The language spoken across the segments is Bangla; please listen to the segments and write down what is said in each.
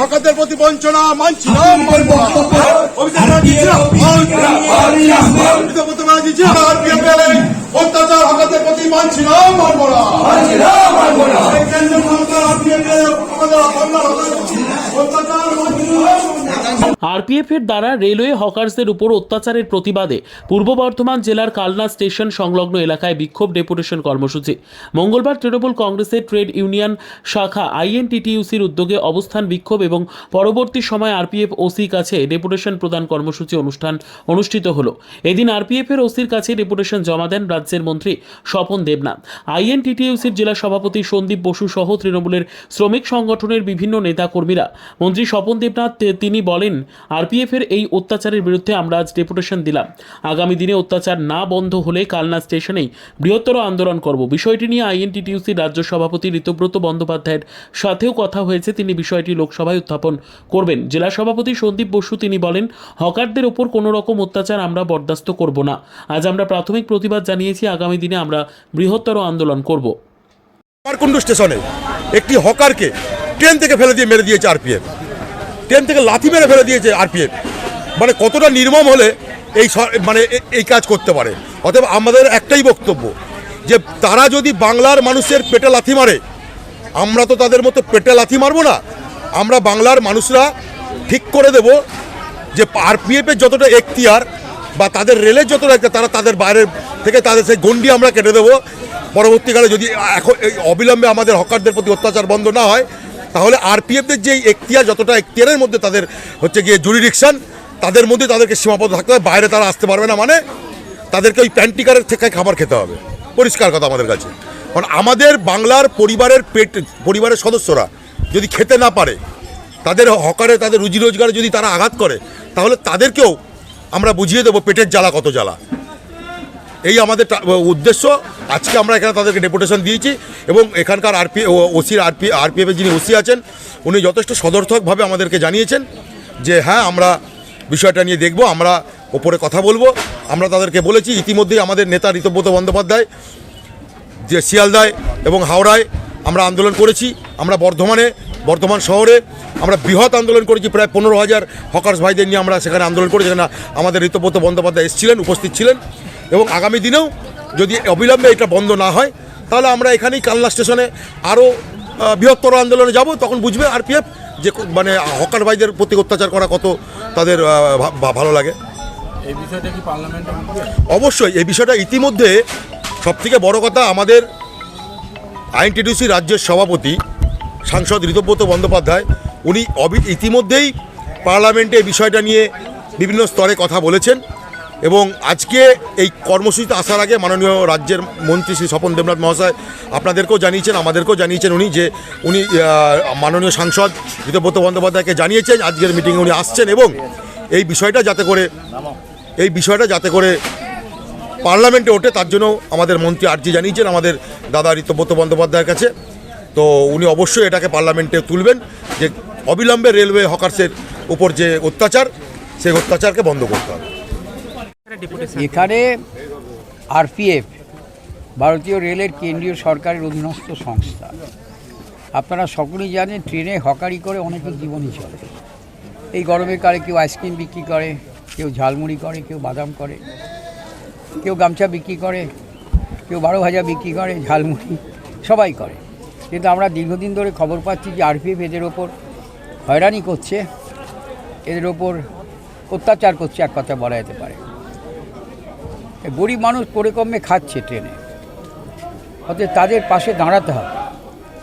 হকারদের প্রতি বঞ্চনা মানছি না। RPF অত্যাচার হকারদের প্রতি মানছি না মানব না আরপিএফের দ্বারা রেলওয়ে হকার্সদের উপর অত্যাচারের প্রতিবাদে পূর্ব বর্ধমান জেলার কালনা স্টেশন সংলগ্ন এলাকায় বিক্ষোভ ডেপুটেশন কর্মসূচি। মঙ্গলবার তৃণমূল কংগ্রেসের ট্রেড ইউনিয়ন শাখা আইএনটিটিইউসির উদ্যোগে অবস্থান বিক্ষোভ এবং পরবর্তী সময় আরপিএফ ওসি কাছে ডেপুটেশন প্রদান কর্মসূচি অনুষ্ঠান অনুষ্ঠিত হলো। এদিন আরপিএফের ওসির কাছে ডেপুটেশন জমা দেন রাজ্যের মন্ত্রী স্বপন দেবনাথ। আইএনটিটিইউসির জেলা সভাপতি সন্দীপ বসু সহ তৃণমূলের শ্রমিক সংগঠনের বিভিন্ন নেতাকর্মীরা। মন্ত্রী স্বপন দেবনাথ, তিনি বলেন আরপিএফের এই অত্যাচারের বিরুদ্ধে আমরা আজ ডেপুটেশন দিলাম। আগামী দিনে অত্যাচার না বন্ধ হলে কালনা স্টেশনেই বৃহত্তর আন্দোলন করব। বিষয়টি নিয়ে আইএনটিটিউসির রাজ্য সভাপতি ঋতব্রত বন্দ্যোপাধ্যায়ের সাথেও কথা হয়েছে। তিনি বিষয়টি লোকসভায় উত্থাপন করবেন। জেলা সভাপতি সন্দীপ বসু তিনি বলেন, হকারদের ওপর কোনো রকম অত্যাচার আমরা বরদাস্ত করব না। আজ আমরা প্রাথমিক প্রতিবাদ জানিয়েছি, আগামী দিনে আমরা বৃহত্তর আন্দোলন করব। কুণ্ডু স্টেশনে একটি হকারকে ট্রেন থেকে ফেলে দিয়ে মেরে দিয়েছে আরপিএফ। ট্রেন থেকে লাথি মেরে ফেলে দিয়েছে আরপিএফ। মানে কতটা নির্মম হলে এই মানে এই কাজ করতে পারে। অতএব আমাদের একটাই বক্তব্য যে তারা যদি বাংলার মানুষের পেটে লাথি মারে আমরা তো তাদের মতো পেটে লাথি মারবো না। আমরা বাংলার মানুষরা ঠিক করে দেব যে আরপিএফের যতটা এখতিয়ার বা তাদের রেলের যতটা এখতিয়ার, তারা তাদের বাইরের থেকে তাদের সেই গন্ডি আমরা কেটে দেবো। পরবর্তীকালে যদি এখন অবিলম্বে আমাদের হকারদের প্রতি অত্যাচার বন্ধ না হয় তাহলে আরপিএফদের যেই এখতিয়ার, যতটা এখতিয়ারের মধ্যে তাদের হচ্ছে গিয়ে জুরিডিকশন তাদের মধ্যে তাদেরকে সীমাবদ্ধ থাকতে হবে। বাইরে তারা আসতে পারবে না মানে তাদেরকে ওই প্যান্টিকারের থেকে খাবার খেতে হবে। পরিষ্কার কথা আমাদের কাছে। কারণ আমাদের বাংলার পরিবারের পেট, পরিবারের সদস্যরা যদি খেতে না পারে, তাদের হকারে, তাদের রুজি রোজগারে যদি তারা আঘাত করে, তাহলে তাদেরকেও আমরা বুঝিয়ে দেবো পেটের জ্বালা কত জ্বালা। এই আমাদের উদ্দেশ্য, আজকে আমরা এখানে তাদেরকে ডেপুটেশন দিয়েছি এবং এখানকার আরপি ওসির আরপি আরপিএফের যিনি ওসি আছেন, উনি যথেষ্ট সদর্থকভাবে আমাদেরকে জানিয়েছেন যে হ্যাঁ আমরা বিষয়টা নিয়ে দেখব, আমরা ওপরে কথা বলব। আমরা তাদেরকে বলেছি, ইতিমধ্যেই আমাদের নেতা ঋতব্রত বন্দ্যোপাধ্যায়, যে শিয়ালদায় এবং হাওড়ায় আমরা আন্দোলন করেছি। আমরা বর্ধমানে, বর্ধমান শহরে আমরা বৃহৎ আন্দোলন করেছি, প্রায় পনেরো হাজার হকার্স ভাইদের নিয়ে আমরা সেখানে আন্দোলন করেছি, যেখানে আমাদের ঋতব্রত বন্দ্যোপাধ্যায় এসেছিলেন, উপস্থিত ছিলেন। এবং আগামী দিনেও যদি অবিলম্বে এটা বন্ধ না হয় তাহলে আমরা এখানেই কালনা স্টেশনে আরও বৃহত্তর আন্দোলনে যাব তখন বুঝবে আরপিএফ যে মানে হকার ভাইদের প্রতি অত্যাচার করা কত তাদের ভালো লাগে। এই বিষয়টা কি পার্লামেন্টে অবশ্যই এই বিষয়টা ইতিমধ্যে সবথেকে বড় কথা আমাদের আইনটিডিউসি রাজ্যের সভাপতি সাংসদ ঋতব্রত বন্দ্যোপাধ্যায় উনি অবি- ইতিমধ্যেই পার্লামেন্টে এই বিষয়টা নিয়ে বিভিন্ন স্তরে কথা বলেছেন। এবং আজকে এই কর্মসূচিতে আসার আগে মাননীয় রাজ্যের মন্ত্রী শ্রী স্বপন দেবনাথ মহাশয় আপনাদেরকেও জানিয়েছেন, আমাদেরকেও জানিয়েছেন উনি যে উনি মাননীয় সাংসদ ঋতব্রত বন্দ্যোপাধ্যায়কে জানিয়েছেন, আজকের মিটিংয়ে উনি আসছেন এবং এই বিষয়টা যাতে করে, এই বিষয়টা যাতে করে পার্লামেন্টে ওঠে, তার জন্য আমাদের মন্ত্রী আর্জি জানিয়েছেন, আমাদের দাদা ঋতব্রত বন্দ্যোপাধ্যায়ের কাছে। তো উনি অবশ্যই এটাকে পার্লামেন্টে তুলবেন যে অবিলম্বে রেলওয়ে হকার্সের উপর যে অত্যাচার, সেই অত্যাচারকে বন্ধ করতে হবে। এখানে আরপিএফ, ভারতীয় রেলের কেন্দ্রীয় সরকারের অধীনস্থ সংস্থা। আপনারা সকলেই জানেন, ট্রেনে হকারি করে অনেকের জীবনই চলে। এই গরমের কালে কেউ আইসক্রিম বিক্রি করে, কেউ ঝালমুড়ি করে, কেউ বাদাম করে, কেউ গামছা বিক্রি করে, কেউ বারো ভাজা বিক্রি করে, ঝালমুড়ি, সবাই করে। কিন্তু আমরা দীর্ঘদিন ধরে খবর পাচ্ছি যে আরপিএফ এদের ওপর হয়রানি করছে, এদের ওপর অত্যাচার করছে, এক কথা বলা যেতে পারে। গরিব মানুষ করে কমে খাচ্ছে ট্রেনে। অতএব তাদের পাশে দাঁড়াতে হবে।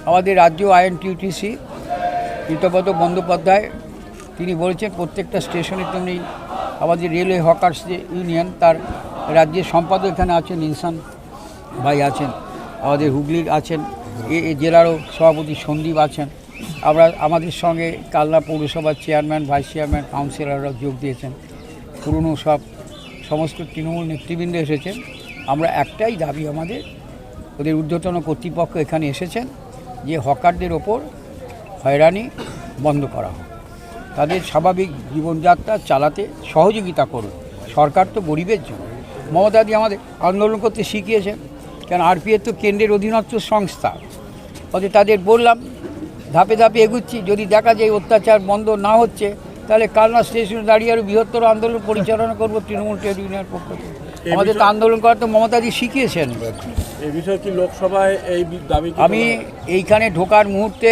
আমাদের রাজ্য আইএন টিউটিসি ঋতব্রত বন্দ্যোপাধ্যায়, তিনি বলেছেন, প্রত্যেকটা স্টেশনে তেমনি আমাদের রেলওয়ে হকার্স যে ইউনিয়ন, তার রাজ্যের সম্পাদক এখানে আছেন ইনসান ভাই আছেন, আমাদের হুগলির আছেন এ জেলারও সভাপতি সন্দীপ আছেন। আমরা, আমাদের সঙ্গে কালনা পৌরসভার চেয়ারম্যান, ভাইস চেয়ারম্যান, কাউন্সিলররা যোগ দিয়েছেন। পুরনো সব সমস্ত তৃণমূল নেতৃবৃন্দ এসেছেন। আমরা একটাই দাবি আমাদের, ওদের ঊর্ধ্বতন কর্তৃপক্ষ এখানে এসেছেন যে হকারদের ওপর হয়রানি বন্ধ করা হোক। তাদের স্বাভাবিক জীবনযাত্রা চালাতে সহযোগিতা করুন। সরকার তো গরিবের জন্য। মমতাদি আমাদের আন্দোলন করতে শিখিয়েছেন, কেন আরপিএফ তো কেন্দ্রের অধীনস্থ সংস্থা। অতএব তাদের বললাম, ধাপে ধাপে এগুচ্ছি, যদি দেখা যায় অত্যাচার বন্ধ না হচ্ছে তাহলে কালনা স্টেশনে দাঁড়িয়ে আরও বৃহত্তর আন্দোলন পরিচালনা করব তৃণমূল ট্রেড ইউনিয়নের পক্ষ থেকে। আমাদের তো আন্দোলন করা তো মমতাদি শিখিয়েছেন। এই বিষয়ে কি লোকসভায় এই দাবি আমি এইখানে ঢোকার মুহূর্তে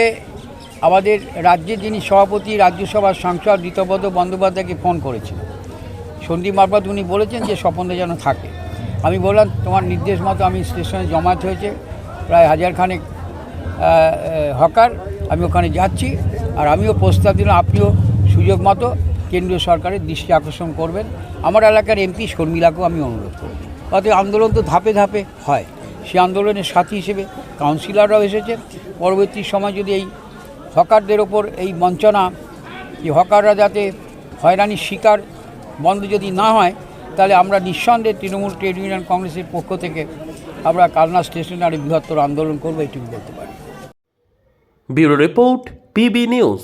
আমাদের রাজ্যের যিনি সভাপতি রাজ্যসভার সাংসদ ঋতপদ বন্দ্যোপাধ্যায়কে ফোন করেছিলাম। সন্দীপ মারফত উনি বলেছেন যে স্বপনদা যেন থাকে। আমি বললাম তোমার নির্দেশ মতো আমি স্টেশনে জমায়েত হয়েছে প্রায় হাজার খানেক আহ, আহ, হকার আমি ওখানে যাচ্ছি আর আমিও প্রস্তাব দিলাম আপনিও সুযোগ মতো কেন্দ্রীয় সরকারের দৃষ্টি আকর্ষণ করবেন। আমার এলাকার এমপি শর্মিলাকেও আমি অনুরোধ করব। অতএব আন্দোলন তো ধাপে ধাপে হয়। সে আন্দোলনের সাথী হিসেবে কাউন্সিলররাও এসেছে। পরবর্তী সময় যদি এই হকারদের ওপর এই বঞ্চনা যে হকাররা যাতে হয়রানির শিকার বন্ধ যদি না হয়, তাহলে আমরা নিঃসন্দেহে তৃণমূল ট্রেড ইউনিয়ন কংগ্রেসের পক্ষ থেকে আমরা কালনা স্টেশনে আরও বৃহত্তর আন্দোলন করব, এটুকু বলতে পারি। Bureau report, PB news.